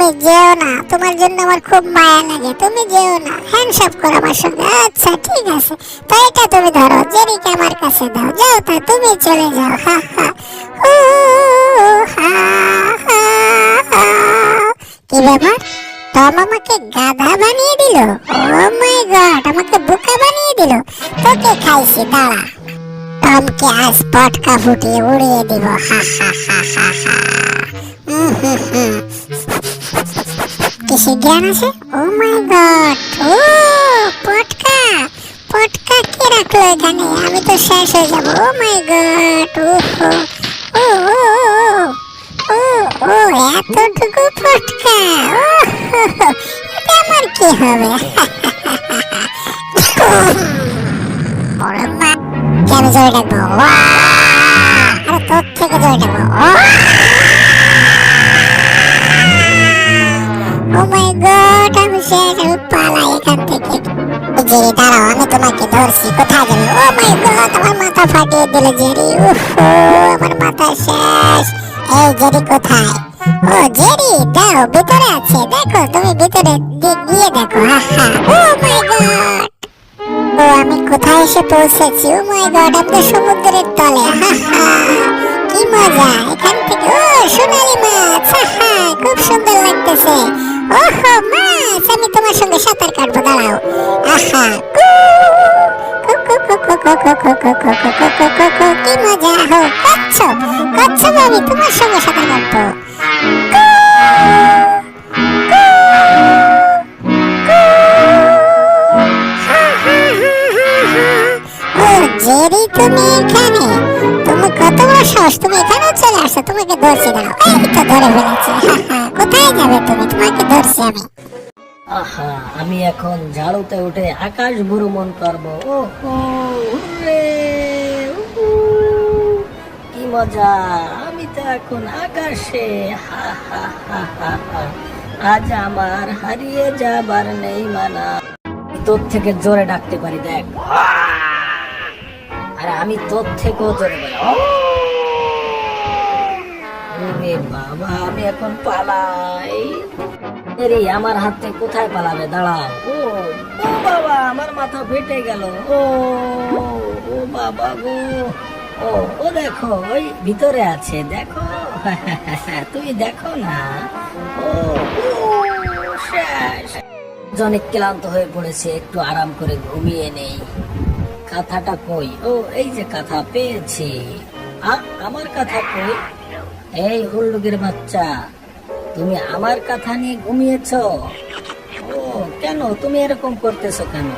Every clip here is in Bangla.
তুমি যেও না, তোমার জন্য আমার খুব মায়া লাগে, তুমি যেও না। হ্যান্ডশপ করো আমার সঙ্গে। আচ্ছা ঠিক আছে। তো এটা তুমি ধরো, জেরিকে আমার কাছে দাও। যাও তা, তুমি চলে যাও। হা হা। কি ব্যাপার? টম আমাকে গাধা বানিয়ে দিল? ও মাই গড, আমাকে বোকা বানিয়ে দিল? তোকে খাইছি, দাঁড়া। টমকে আজ পটকা ফুটিয়ে উড়িয়ে দিব। হা হা হা হা হা। কিসে জ্ঞান আছে? ও মাই গড ও পটকা! পটকা কে রাখল এখানে? আমি তো শেষ হয়ে যাব। ও মাই গড ও ও ও ও ও এতটুকু পটকা! ও এটা আমার কি হবে? ওরে মা আমি জয় ডাকবো? আরে তোর থেকে জয় ডাকবো? দাঁড়াও, আমি তোমাকে ধরছি। কোথায় যাবে ও মাই গড, আমার মাথা ফাটিয়ে দিল জেরি। উফ আমার মাথা শেষ। এই জেরি কোথায়? ও, জেরি দাও ভিতরে আছে। দেখো, তুমি ভিতরে গিয়ে দেখো। হা হা ও মাই গড। ও, আমি কোথায় এসে পৌঁছেছি? ও মাই গড, আমি তো সমুদ্রের তলে। হা হা কি মজা। এখান থেকে, ও, সোনালি মাছ। হা হা খুব সুন্দর লাগতেছে। ওহো মা আমি তোমার সঙ্গে সাঁতার কাটবো দাঁড়াও আহা কি মজা হো কচ্ছপ কচ্ছপ আমি তোমার সঙ্গে সাঁতার কাটবো তুমি এখানে তুমি কত বড় সাহস তুমি এখানেও চলে আসছো তোমাকে ধরছি না এই তো ধরে ফেলেছি কোথায় যাবে তুমি তোমাকে ধরছি আমি আহা, আমি এখন ঝাড়ুতে উঠে আকাশ ভ্রমণ করব। ও কি মজা, আমি তো এখন আকাশে। হা হা হা হা হা। আজ আমার হারিয়ে যাবার নেই মানা। তোর থেকে জোরে ডাকতে পারি, দেখ। আরে আমি তোর থেকেও জোরে বলি বাবা আমি এখন পালাই। এরে আমার হাত থেকে কোথায় পালাবে? দাঁড়াও। ও বাবা আমার মাথা ফেটে গেল। ও ও বাবা গো। ও ও দেখো ওই ভিতরে আছে দেখো। তুমি দেখো না? ও ও, অনেক ক্লান্ত হয়ে পড়েছে একটু আরাম করে ঘুমিয়ে নেই। কাঁথাটা কই? ও এই যে কাঁথা পেয়েছি। আমার কাঁথা কই? এই হুল্লুকের বাচ্চা তুমি আমার কথা নিয়ে ঘুমিয়েছ? ও কেন? তুমি এরকম করতেছো কেন?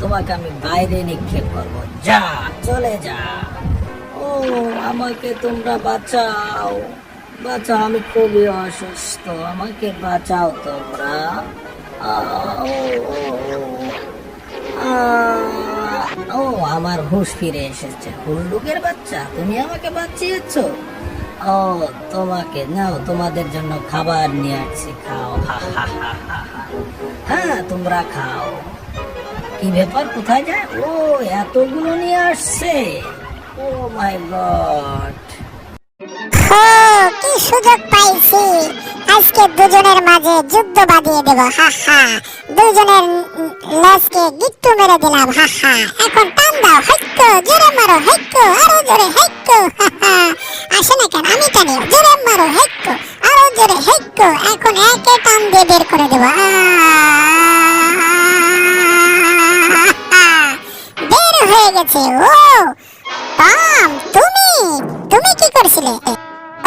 তোমাকে আমি বাইরে নিক্ষেপ করব। যা চলে যা। ও আমাকে তোমরা বাঁচাও। বাঁচাও আমি খুবই অসুস্থ। আমাকে বাঁচাও তোমরা। ও, আমার হুঁশ ফিরে এসেছে। হুল্লুকের বাচ্চা তুমি আমাকে বাঁচিয়েছ? ও, তোমাকে, নাও, তোমাদের জন্য খাবার নিয়ে আসছি, খাও। হ্যাঁ তোমরা খাও। কি ব্যাপার, কোথায় যায়? ও, এতগুলো নিয়ে আসছে। Oh my god. কি সুযোগ পাইছি। আজকে দুজনের মাঝে যুদ্ধ বাঁধিয়ে দেব, হা হা। দুজনের লেজকে গিট্টু মেরে দিলাম, হা হা। এখন টান দাও হাইক্য জোরে মারো হাইক্য আরও জোরে হাইক্য হা হা। আসে না আমি টানি জোরে মারো হাইক্য আরও জোরে হাইক্য এখন একে টান দিয়ে বের করে দেব! বের হয়ে গেছে, ও, পাম, তুমি তুমি কি করছিলে?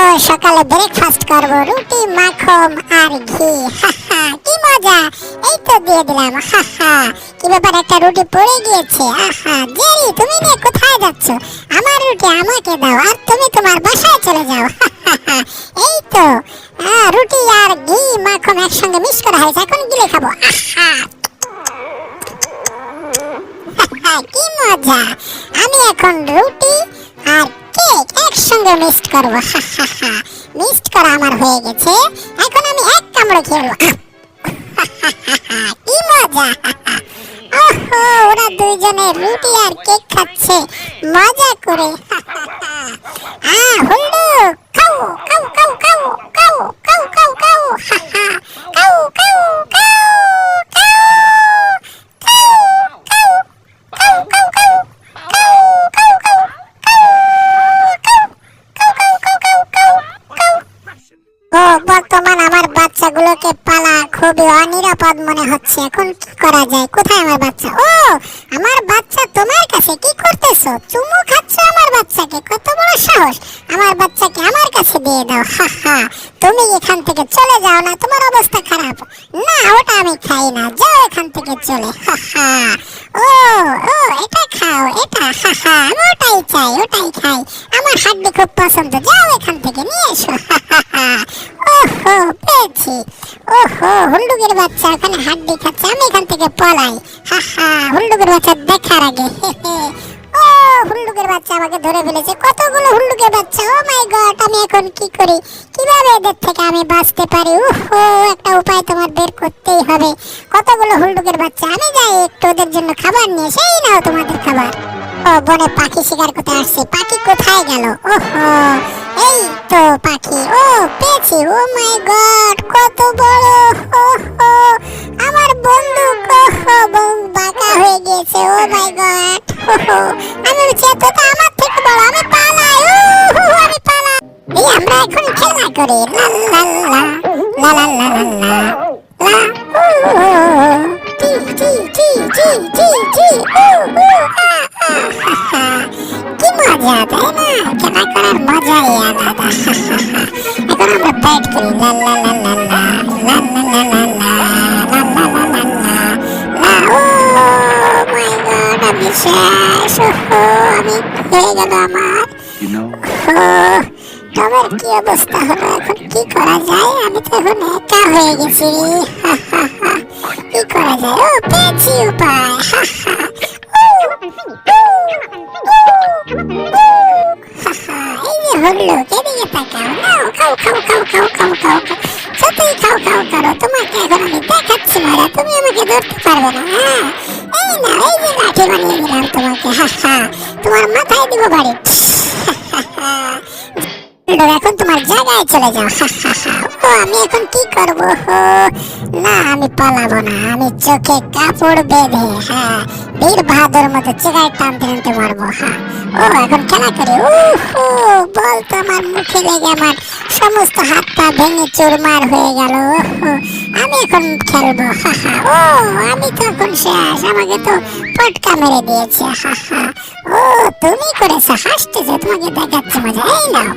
ও, সকালে ব্রেকফাস্ট করব, রুটি, মাখন আর ঘি। হা হা, কি মজা। এই তো দিয়ে দিলাম, হা হা। কি ব্যাপার, একটা রুটি পড়ে গিয়েছে? আহা জেরি, তুমি নিয়ে কোথায় যাচ্ছ? আমার রুটি আমাকে দাও, আর তুমি তোমার বাসায় চলে যাও। এই তো। রুটি আর ঘি, মাখন একসঙ্গে মিক্স করা হয়েছে, এখন গিলে খাব। কি মজা। আমি এখন রুটি কেক একসঙ্গে মিক্সড করব মিক্সড করা আমার হয়ে গেছে। এখন আমি এক কামড়ে খেয়ে কি মজা। ওহো, ওরা দুইজনে রুটি আর কেক খাচ্ছে। মজা করে আ, হুল্লু খাও খাও খাও খাও খাও খাও খাও খাও খাও খাও খাও খুবই অনিরাপদ মনে হচ্ছে। এখন কি করা যায়? কোথায় আমার বাচ্চা? ও, আমার বাচ্চা তোমার কাছে, কি করতেছো? চুমু খাচ্ছ আমার বাচ্চাকে? কত বড় সাহস। আমার বাচ্চাকে আমার কাছে দিয়ে দাও, হা হা। তুমি এখান থেকে চলে যাও না, তোমার অবস্থা খারাপ। ওটা আমি খাই না। যাও এখান থেকে চলে। হা হা। ও ও, এটা খাও, এটা। হা হা, আমি ওটাই চাই, ওটাই খাই। আমার হাড্ডি খুব পছন্দ। যাও এখান থেকে, নিয়ে এসো। ওহো, পেয়েছি। ওহো হুল্লুকের বাচ্চা ওখানে হাড্ডি খাচ্ছে। আমি এখান থেকে পলাই। হা হা হুল্লুকের বাচ্চা দেখার আগে। ও হুল্লুকের বাচ্চা আমাকে ধরে ফেলেছে। কতগুলো হুল্লুকের বাচ্চা, ও মাই গড, আমি এখন কি করি? কীভাবে এদের থেকে আমি বাঁচতে পারি? উফো একটা উপায় তোমার বের করতেই হবে। কতগুলো হুল্লুকের বাচ্চা, আমি যাই একটু ওদের জন্য খাবার নিয়ে, সেই নাও তোমাদের খাবার। ও বনে পাখি শিকার করতে আসছে। পাখি কোথায় গেল? ওহো, এই তো পাখি। ও, পেয়েছি। ও মাই গড, কত বড়। ওহো, আমার বন্ধু ওহো বাঁকা হয়ে গেছে ও মাই গড, ওহো, আমি চেতটা আমার থেকে বড়, আমি পালাই। ওহো আমি পালাই। এই আমরা এখন খেলা করি। লা লা লা লা লা লা লা। টমের কি অবস্থা হলো? এখন কি করা যায়? আমি তো এখন একা হয়ে গেছি। কি করা যায়? ও, পেয়েছি উপায়। এই যে হলো, এদিকে তাকাও। নাও, খাও খাও খাও খাও খাও খাও খাও। যতই খাও খাও, করো। তোমাকে এখন আমি দেখাচ্ছি মারা তুমি আমাকে ধরতে পারবে না হ্যাঁ? এই না এই যে লাঠি বানিয়ে দিলাম তোমাকে হা। তোমার মাথায় দিব বাড়ি। লোক, এখন তোমার জায়গায় চলে যাও। হা, হা, হা। ও আমি এখন কি করব? না আমি পালাবো না। আমি চোখে কাপড় বেঁধে হ্যাঁ বীর বাহাদুর মতো চেগায় টানতে টানতে মারবো হ্যাঁ ও এখন খেলা করি। উহু বল তো আমার মুখে লেগে আমার সমস্ত হাত পা ভেঙে চুরমার হয়ে গেল। উহু, আমি এখন খেলব হা হা। ও আমি তো এখন শেষ। আমাকে তো পটকা মেরে দিয়েছে হা হা। ও তুমি করেছ হাসতেছো তোমাকে দেখাচ্ছি মজা। এই নাও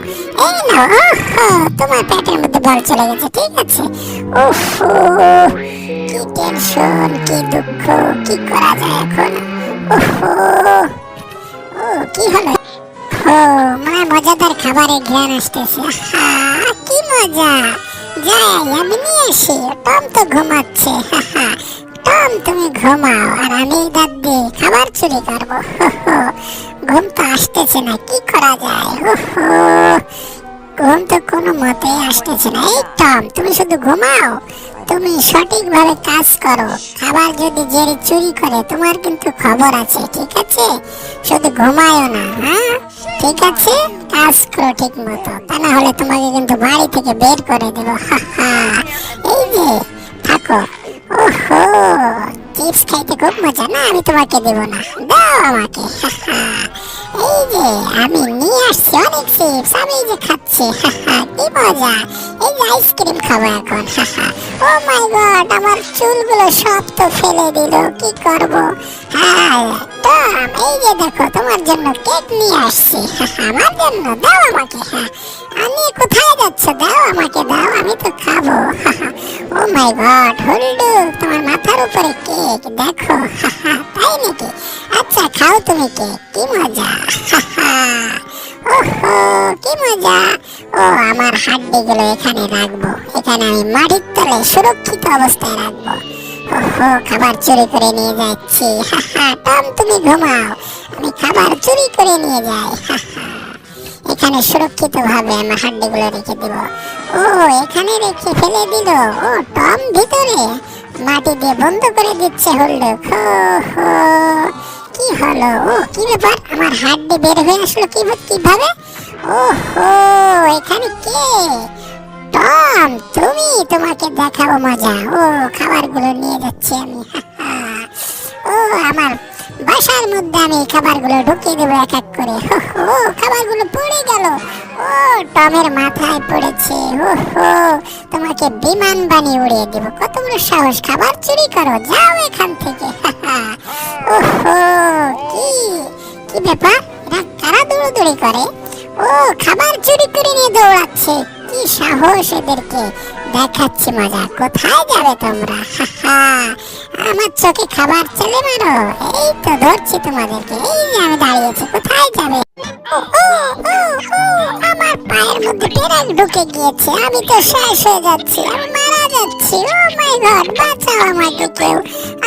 এই নাও ওহো তোমার পেটের মধ্যে বল চলে গেছে ঠিক আছে। ওহো কি টেনশন কি দুঃখ কি করা যায় এখন? ওহো ও কি হলো? ও মানে মজাদার খাবারের ঘ্রাণ আসতেছে। আহা, কি মজা। যাই আমি নিয়ে আসি টম তো ঘুমাচ্ছে। টম তুমি ঘুমাও, আর আমি দাঁত দিয়ে খাবার চুরি করব। ঘুম তো আসতেছে না, কি করা যায়। ঘুম তো কোনো মতেই আসতেছে না। এই টম, তুমি শুধু ঘুমাও, তুমি সঠিকভাবে কাজ করো। খাবার যদি জেরি চুরি করে, তোমার কিন্তু খবর আছে, ঠিক আছে? শুধু ঘুমায়ও না হ্যাঁ? ঠিক আছে? কাজ করো ঠিক মতো, তা না হলে তোমাকে কিন্তু বাড়ি থেকে বের করে দেবো এই যে, থাকো। ওহো, চিপস খাইতে খুব মজা। না, আমি তোমাকে দেবো না। দাও আমাকে। এই যে, আমি নিয়ে আসছি অনেক চিপস, আমি যে খাচ্ছি। কি মজা। এই যে আইসক্রিম খাব এখন। ও মাই গড, আমার চুলগুলো সব তো ফেলে দিল। কি করব? তোমার জন্য আমি মাথার উপরে কেক, দেখো। তাই নাকি? আচ্ছা খাও তুমি কেক, কি মজা। ওহো, কি মজা। ও, আমার হাড্ডিগুলো এখানে রাখব। এখানে আমি মাটির তলে সুরক্ষিত অবস্থায় রাখব। ওহো খাবার চুরি করে নিয়ে যাচ্ছি টম, তুমি ঘুমাও। আমি খাবার চুরি করে নিয়ে যাই এখানে সুরক্ষিত ভাবে আমার হাড্ডিগুলো রেখে দিব। ও, এখানে রেখে ফেলে দিল। ও, টম, ভিতরে। মাটি দিয়ে বন্ধ করে দিচ্ছে হল্ডুক। হো কি হলো? ও, কি ব্যাপার? আমার হাড্ডি বের হয়ে আসলো কীভাবে? ও, হো, এখানে কে? টম তুমি তোমাকে দেখাবো মজা। ও, খাবারগুলো নিয়ে যাচ্ছি আমি। ও, আমার বাসার মধ্যে আমি খাবারগুলো ঢুকিয়ে দেবো এক এক করে। হো খাবারগুলো পড়ে গেল। ও, টমের মাথায় পড়েছে। ও হো তোমাকে বিমান বানিয়ে উড়িয়ে দেব। কত সাহস, খাবার চুরি করো, যাও এখান থেকে। ও হো কি কি ব্যাপার? এরা কারা দৌড়দৌড়ি করে? ও, খাবার চুরি করে নিয়ে দৌড়াচ্ছে। কি সাহস এদেরকে? দেখাচ্ছি মজা। কোথায় যাবে তোমরা। আমার চোখে খাবার চলে মারো। এই তো ধরছি তোমাদেরকে। এই যে আমি দাঁড়িয়েছি, কোথায় যাবে? আমার পায়ের মধ্যে পেরাক ঢুকে গিয়েছে। আমি তো শেষ হয়ে যাচ্ছি, আমি মারা যাচ্ছি। ও মাই গড, বাঁচাও আমাকে কেউ।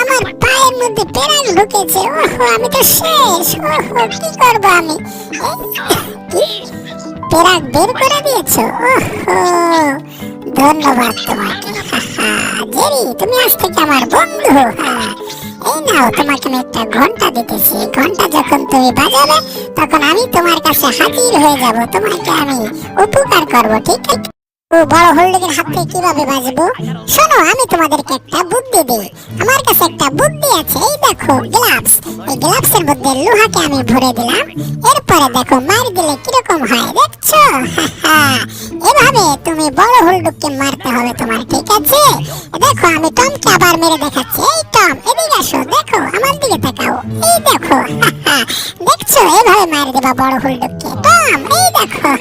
আমার পায়ের মধ্যে পেরাক ঢুকেছে। ওহো, আমি তো শেষ। ওহো, কি করব আমি? কি? বের করে ধন্যবাদ তোমাকে। জেরি, তুমি আজ থেকে আমার বন্ধু এই নাও, তোমাকে আমি একটা ঘণ্টা দিতেছি। ঘণ্টা যখন তুমি বাজাবে, তখন আমি তোমার কাছে হাজির হয়ে যাব। তোমাকে আমি উপকার করব, ঠিক আছে? বড় হোল্ডিংয়ের হাত থেকে কীভাবে বাঁচবো? শোনো, আমি তোমাদেরকে একটা বুদ্ধি দিই। আমার কাছে একটা বুদ্ধি আছে, এই দেখো, গ্লাভস। এই গ্লাভসের মধ্যে লোহাকে আমি ভরে দিলাম। এরপরে দেখো, মার দিলে কীরকম হয়, দেখছ? এভাবে তুমি বড় হোল্ডুককে মারতে হবে তোমার, ঠিক আছে? দেখো, আমি টমকে আবার মেরে দেখাচ্ছি। এই টম, এদিকে আসো, দেখো, আমার দিকে তাকাও। এই দেখো দেখছ, এভাবে মার দেবা বড় হোল্ডুককে টম দেখো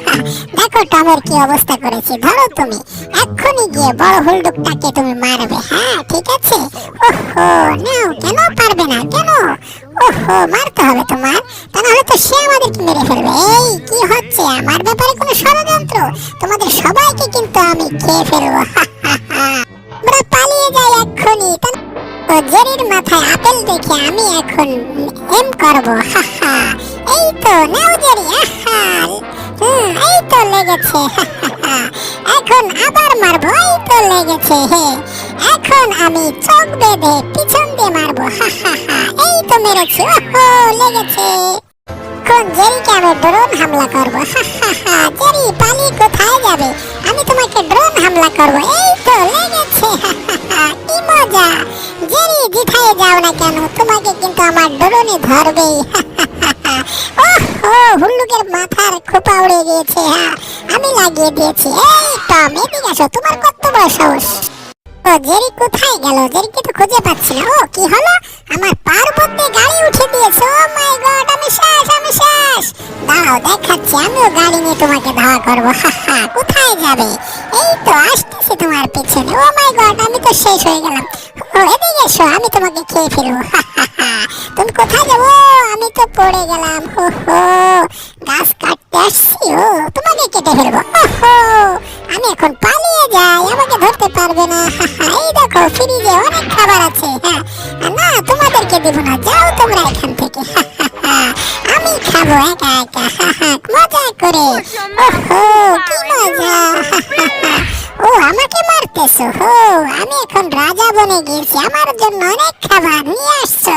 দেখো টমের কি অবস্থা করেছি, ধরো তুমি। এক্ষুনি গিয়ে বড় হুলডুকটাকে তুমি মারবে হ্যাঁ ঠিক আছে? ওহো, নাও, কেন পারবে না, কেন? ওহো, মারতে হবে তোমার, তা নাহলে তো সে আমাদেরকে মেরে ফেলবে। এই, কি হচ্ছে? আমার ব্যাপারে কোনো ষড়যন্ত্র? তোমাদের সবাইকে কিন্তু আমি খেয়ে ফেলব। আমরা পালিয়ে যাই এক্ষুনি। জেরির মাথায় আপেল দেখে আমি এখন এম করব, হা হা। এই তো, নাও জেরি, আহা। হুম, এই তো লেগেছে। এখন আবার মারবো এই তো লেগেছে হে। এখন আমি চোখ বেঁধে পিছন দিয়ে মারবো এই তো মেরেছি ওহো লেগেছে। এখন জেরিকে আমি ড্রোন হামলা করব জেরি পালিয়ে কোথায় যাবে? আমি তোমাকে ড্রোন হামলা করব এই তো লেগেছে কি মজা। জেরি জিথায় যাও না কেন তোমাকে কিন্তু আমার ড্রোনে ধরবেই হা হুল্লুকের মাথার খোপা উড়ে গিয়েছে হ্যাঁ আমি লাগিয়ে দিয়েছি। এই, টম, এদিকে আসো, তোমার কত বড় সাহস। ও, জেরি কোথায় গেল? জেরিকে তো খুঁজে পাচ্ছি না। ও, কি হলো? আমার পার গাড়ি উঠে দিয়েছে। ও মাই গড, আমি শেষ আমি শেষ। দেখাচ্ছি, আমিও গাড়ি নিয়ে তোমাকে ধাওয়া করব। হা কোথায় যাবে? এই তো, আসতেছি তোমার ও মাই গড, আমি তো শেষ হয়ে গেলাম। ও, এদিকে এসো, আমি তোমাকে খেয়ে ফেলব। হা হা, তুমি কোথায় যাব? তো পড়ে গেলাম হো হো। গাছ কাটতে আসছি ও তোমাকে কেটে ফেলব ওহো আমি এখন পালিয়ে যাই আমাকে ধরতে পারবে না এই দেখো ফ্রিজে অনেক খাবার আছে হ্যাঁ। না তোমাদেরকে দেব না যাও তোমরা এখান থেকে। আমি খাব একা একা মজা করে ওহো কি মজা হা হা হা। ও আমাকে মারতেছো হো, আমি এখন রাজা বনে গিয়েছি, আমার জন্য অনেক খাবার, নিয়ে আসছো।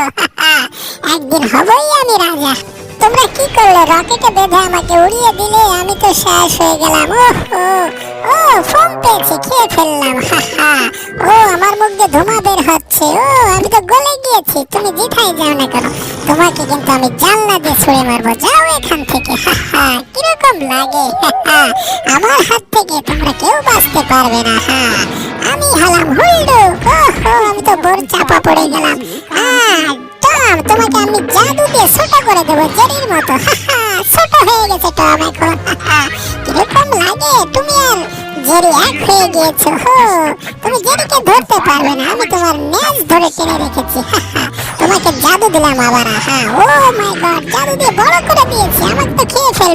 একদিন হবই আমি রাজা তোমরা কি করলে, রকেটে বেঁধে আমাকে উড়িয়ে দিলে, আমি তো শেষ হয়ে গেলাম ও ও ফোন পেয়েছি, খেয়ে ফেললাম ও, আমার মুখ দিয়ে ধোঁয়া বের হচ্ছে, ও, আমি তো গলে গিয়েছি, তুমি যেথায় যাও না কেন, তোমাকে কিন্তু আমি জানলা দিয়ে ছুঁড়ে মারবো, যাও এখান থেকে কীরকম লাগে আমার হাত থেকে তোমরা কেউ পারবে না হা আমি হলাম হুল্ডু আমি তো বোর চাপা পড়ে গেলাম। টম, তোমাকে আমি জাদু দিয়ে ছোট করে দেবো, জেরির মতো। ছোট হয়ে গেছে টম এখন। কীরকম লাগে তুমি আর জেরি এক হয়ে গিয়েছো, হো। তুমি জেরিকে ধরতে পারবে না, আমি তোমার নেজ ধরে টেনে রেখেছি। তোমাকে জাদু দিলাম আবার হ্যাঁ ও মাই গড, জাদু দিয়ে বড় করে দিয়েছি, আমাকে তো খেয়ে ফেল